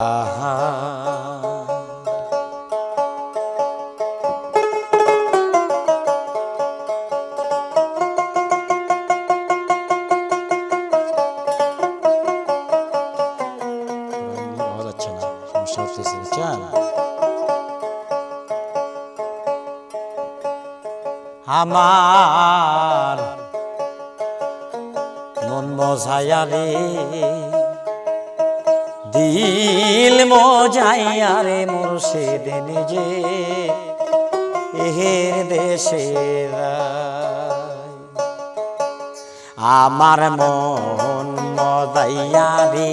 আমার মন মজায়া রে। দিল মজাইয়া রে মুর্শিদ নিজে, এহের দেশে আমার মন মজাইয়া রে,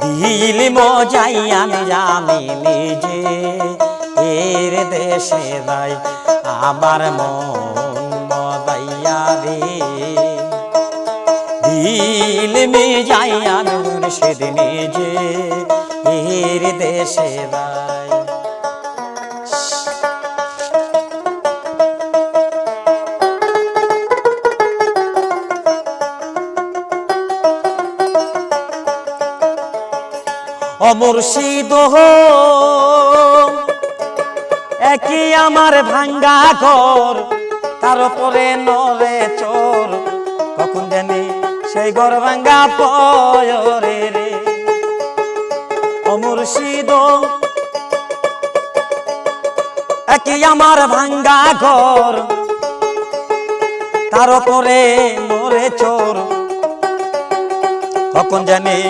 দিল মজাইয়া জানি নিজে, এর দেশে দাই আমার মন দিল মে যাইয়া মুর্শিদ নিজে এর দেশে দাই অমুর্শিদ একই আমার ভাঙ্গা ঘর, তার উপরে নরে চোর, কখন জানি সেই ঘর ভাঙ্গা পয়রে রে। অমুর্শিদ একই আমার ভাঙ্গা ঘর। তার উপরে নরে চোর। কখন জানি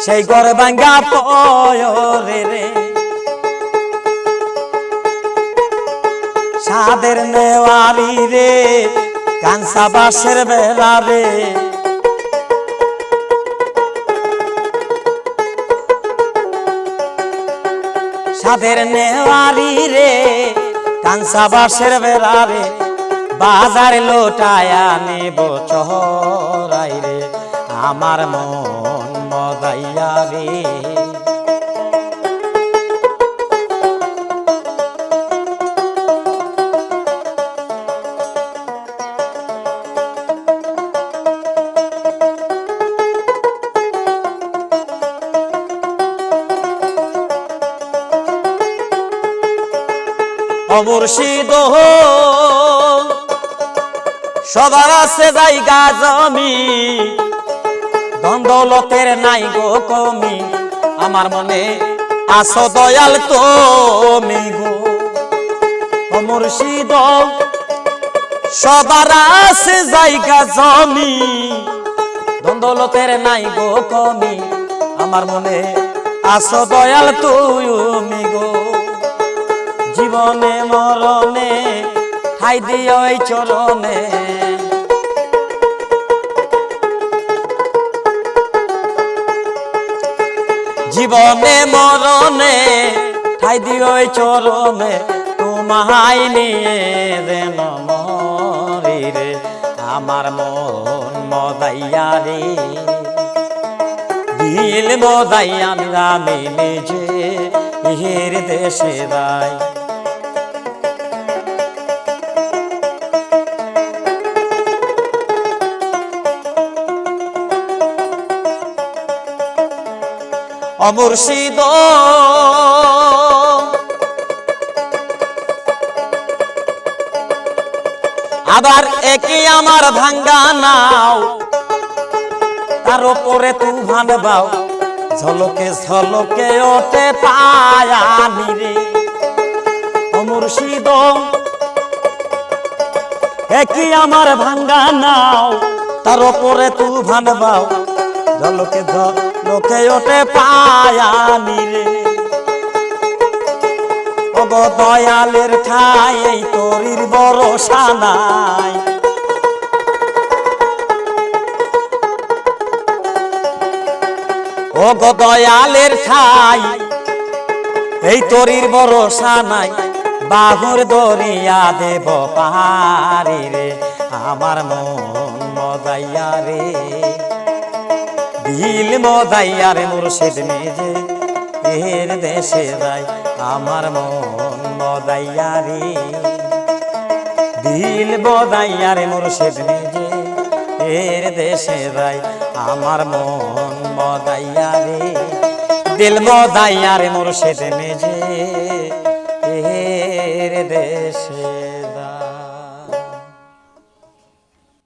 সেই ঘর ভাঙ্গা পয়রে রে। সাদের নেওয়ারি রে। কানসা বাসের বেলা রে নেওয়ারি রে কানসা বাসের বেলা বাজার লোটায়া নেব চহরাই রে, আমার মন মদাইয়া রে। অমুর্শিদ সবার আছে জায়গা জমি। দ্বন্দ্বলতের নাই গো কমি। আমার মনে আসো দয়াল তুমি গো। অমুর্শিদ, সবার আছে জায়গা জমি। দ্বন্দ্বলতের নাই গো কমি। আমার মনে আসো দয়াল তুমি গো। জীবনে মরণে ঠাই দিও এই চরণে। জীবনে, মরণে ঠাই দিও চরণে, তোমায় নিয়ে রে, আমার মন মদাইয়া রে। দিল মদাইয়া, আমি নিজে ইহের দেশে দায় অমুর্শিদ। আবার একই আমার ভাঙ্গা নাও, তার উপরে তুফান বাও। ঝলকে ঝলকে ওঠে পায়ানি রে। অমুর্শিদ একই আমার ভাঙ্গা নাও, তার উপরে তুফান বাও। ঝলকে ঝলকে ওঠে পায়ানি রে। ওগ দয়ালের ঠাই, এই তরির ভরসা নাই। ও গো দয়ালের ঠাই, এই তরির ভরসা নাই। বাহুর দরিয়া দেব পাহাড়ি রে, আমার মন মদাইয়া রে। দিল মদাইয়া রে মুর্শিদ নিজে। এর দেশে যাই, আমার মন মদাইয়া রে দিল বদাইয়া রে মুর্শিদ নিজে, এর দেশে যাই, আমার মন দিল মদাইয়ার মুর্শিদ মেজে